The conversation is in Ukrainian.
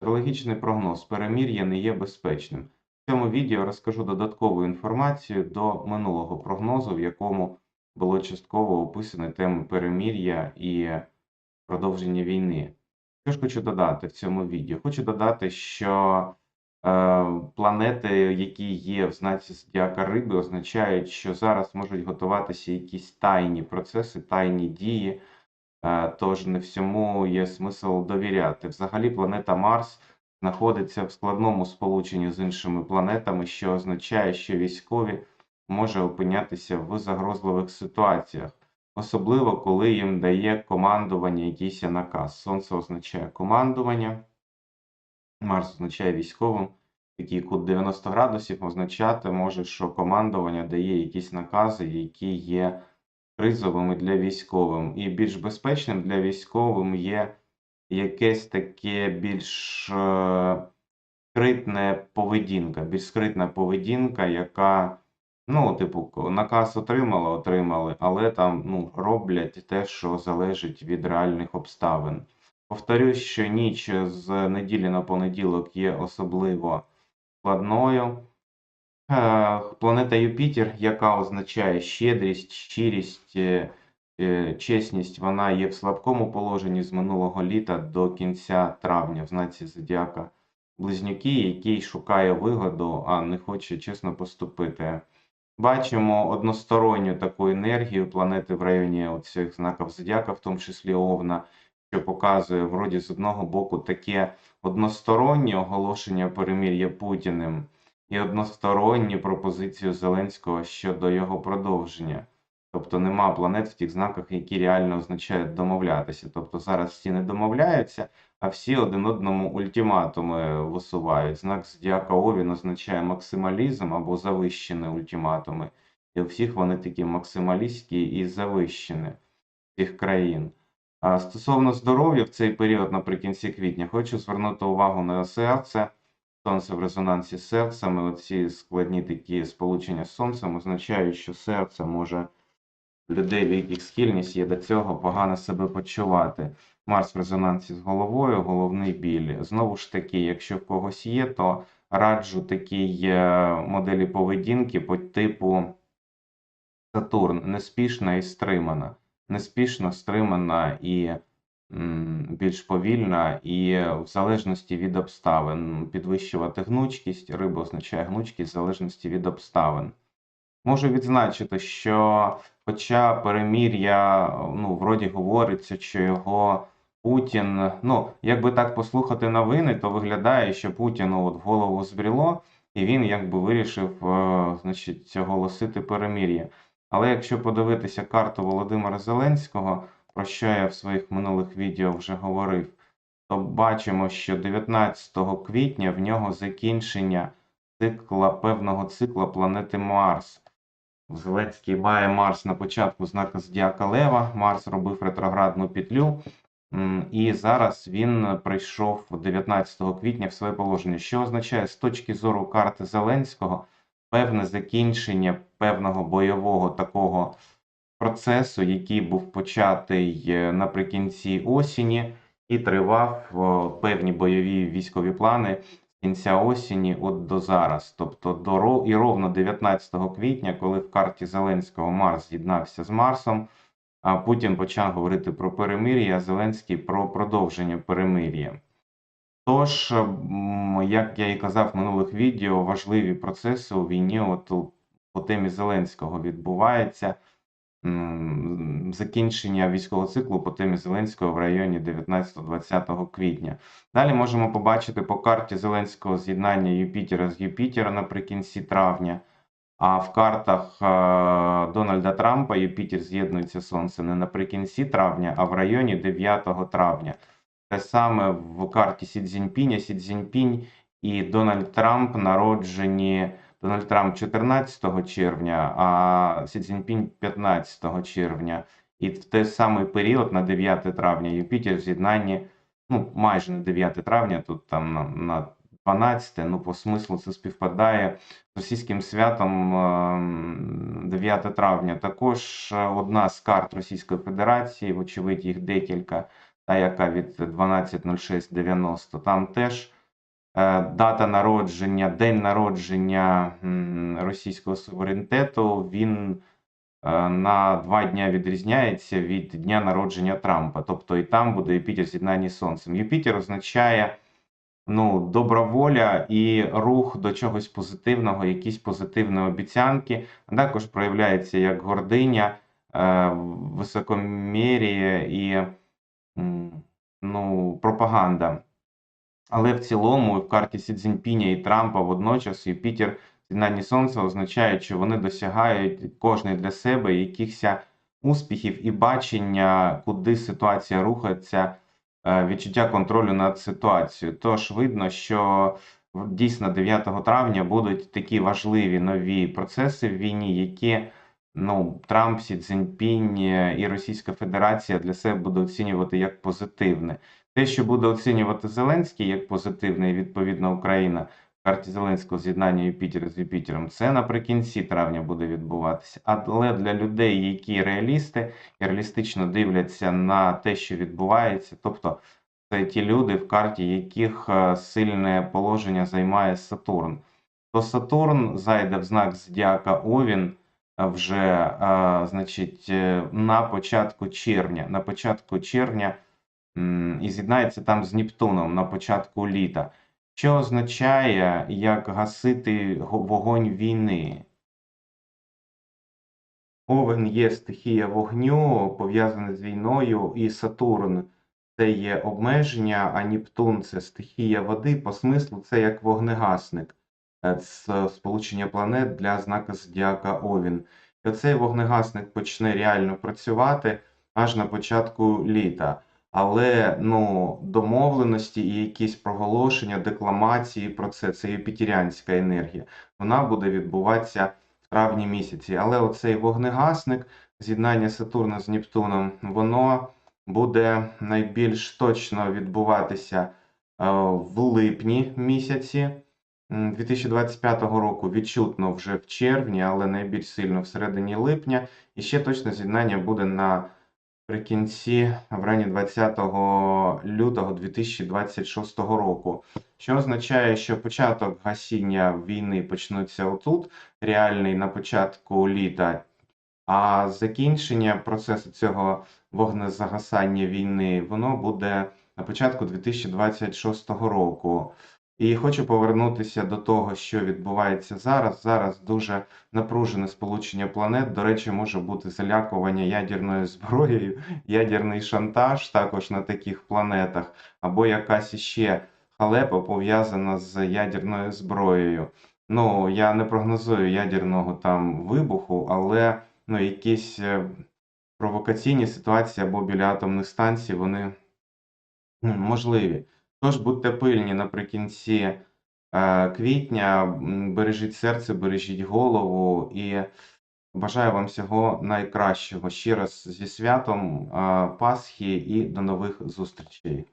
Астрологічний прогноз перемір'я не є безпечним. В цьому відео розкажу додаткову інформацію до минулого прогнозу, в якому було частково описані теми перемір'я і продовження війни. Що ж хочу додати в цьому відео? Хочу додати, що е, планети, які є в знаці Зодіака Риби, означають, що зараз можуть готуватися якісь тайні процеси, тайні дії. Е, Тож не всьому є смисл довіряти. Взагалі, планета Марс знаходиться в складному сполученні з іншими планетами, що означає, що військові може опинятися в загрозливих ситуаціях, особливо коли їм дає командування якийсь наказ. Сонце означає командування, Марс означає військовим. Такий кут 90 градусів означати може, що командування дає якісь накази, які є кризовими для військовим. І більш безпечним для військовим є якесь таке більш е, скритне поведінка, більш скритна поведінка, яка, ну, типу, наказ отримали, отримали, але там ну, роблять те, що залежить від реальних обставин. Повторюсь, що ніч з неділі на понеділок є особливо складною. Планета Юпітер, яка означає щедрість, щирість, е, е, чесність, вона є в слабкому положенні з минулого літа до кінця травня в знаці Зодіака Близнюки, який шукає вигоду, а не хоче чесно поступити. Бачимо односторонню таку енергію планети в районі цих знаків Зодіака, в тому числі Овна, що показує вроді з одного боку таке одностороннє оголошення перемир'я Путіним і односторонні пропозицію Зеленського щодо його продовження. Тобто нема планет в тих знаках, які реально означають домовлятися. Тобто зараз всі не домовляються, а всі один одному ультиматуми висувають. Знак Зодіака Овін означає максималізм або завищені ультиматуми. І у всіх вони такі максималістські і завищені цих країн. А стосовно здоров'я в цей період наприкінці квітня, хочу звернути увагу на серце. Сонце в резонансі з серцем, і оці складні такі сполучення з сонцем означають, що серце може людей, в яких схильність є до цього, погано себе почувати. Марс в резонансі з головою, головний біль. Знову ж таки, якщо в когось є, то раджу такій е, моделі поведінки по типу Сатурн, неспішна і стримана. Неспішно, стримана і більш повільна, і в залежності від обставин. Підвищувати гнучкість, риба означає гнучкість в залежності від обставин. Можу відзначити, що хоча перемір'я, ну, вроді говориться, що його Путін, ну, якби так послухати новини, то виглядає, що Путіну от в голову збріло, і він якби вирішив, е, значить, оголосити перемир'я. Але якщо подивитися карту Володимира Зеленського, про що я в своїх минулих відео вже говорив, то бачимо, що 19 квітня в нього закінчення цикла певного цикла планети Марс. Зеленський має Марс на початку знака Зодіака Лева. Марс робив ретроградну петлю. І зараз він прийшов 19 квітня в своє положення, що означає з точки зору карти Зеленського певне закінчення певного бойового такого процесу, який був початий е, наприкінці осені і тривав певні бойові військові плани з кінця осені от до зараз. Тобто до і ровно 19 квітня, коли в карті Зеленського Марс з'єднався з Марсом, а Путін почав говорити про перемир'я, а Зеленський про продовження перемир'я. Тож, як я і казав в минулих відео, важливі процеси у війні от по темі Зеленського відбуваються. Закінчення військового циклу по темі Зеленського в районі 19-20 квітня. Далі можемо побачити по карті Зеленського з'єднання Юпітера з Юпітера наприкінці травня. А в картах е, Дональда Трампа Юпітер з'єднується з Сонцем не наприкінці травня, а в районі 9 травня. Те саме в карті Сі Цзіньпіня, і Дональд Трамп народжені Дональд Трамп 14 червня, а Сі Цзіньпінь 15 червня. І в той самий період на 9 травня Юпітер в з'єднанні, ну майже на 9 травня, тут там на, на 12, ну по смислу це співпадає з російським святом ем, 9 травня. Також е, одна з карт Російської Федерації, вочевидь, їх декілька. та яка від 12.06.90, там теж дата народження, день народження російського суверенітету, він е, на два дня відрізняється від дня народження Трампа. Тобто і там буде Юпітер в з'єднанні з Сонцем. Юпітер означає ну, добра воля і рух до чогось позитивного, якісь позитивні обіцянки. А також проявляється як гординя, е, високомір'я і ну, пропаганда. Але в цілому в карті Сі Цзіньпіня і Трампа водночас Юпітер в з'єднанні Сонця означає, що вони досягають кожний для себе якихось успіхів і бачення, куди ситуація рухається, е, відчуття контролю над ситуацією. Тож видно, що дійсно 9 травня будуть такі важливі нові процеси в війні, які ну, Трамп, Сі Цзіньпінь і Російська Федерація для себе буде оцінювати як позитивне. Те, що буде оцінювати Зеленський як позитивне, і відповідно Україна в карті Зеленського з'єднання Юпітера з Юпітером, це наприкінці травня буде відбуватися. Але для людей, які реалісти і реалістично дивляться на те, що відбувається, тобто це ті люди, в карті яких е, сильне положення займає Сатурн, то Сатурн зайде в знак зодіака Овін е, вже, е, значить, на початку червня. На початку червня і з'єднається там з Нептуном на початку літа, що означає, як гасити вогонь війни. Овен є стихія вогню, пов'язана з війною, і Сатурн це є обмеження, а Нептун це стихія води. По смислу це як вогнегасник, це сполучення планет для знака зодіака Овін. І оцей вогнегасник почне реально працювати аж на початку літа. Але ну, домовленості і якісь проголошення, декламації про це, це юпітеріанська енергія. Вона буде відбуватися в травні місяці. Але оцей вогнегасник, з'єднання Сатурна з Нептуном, воно буде найбільш точно відбуватися е, в липні місяці 2025 року, відчутно вже в червні, але найбільш сильно всередині липня. І ще точне з'єднання буде на Прикінці в районі 20 лютого 2026 року, що означає, що початок гасіння війни почнуться отут, реальний на початку літа, а закінчення процесу цього вогнезагасання війни воно буде на початку 2026 року. І хочу повернутися до того, що відбувається зараз. Зараз дуже напружене сполучення планет. До речі, може бути залякування ядерною зброєю, ядерний шантаж також на таких планетах, або якась іще халепа пов'язана з ядерною зброєю. Ну, я не прогнозую ядерного там вибуху, але ну, якісь е, провокаційні ситуації або біля атомних станцій, вони можливі. Тож будьте пильні наприкінці е, квітня, бережіть серце, бережіть голову і бажаю вам всього найкращого. Ще раз зі святом е, Пасхи і до нових зустрічей.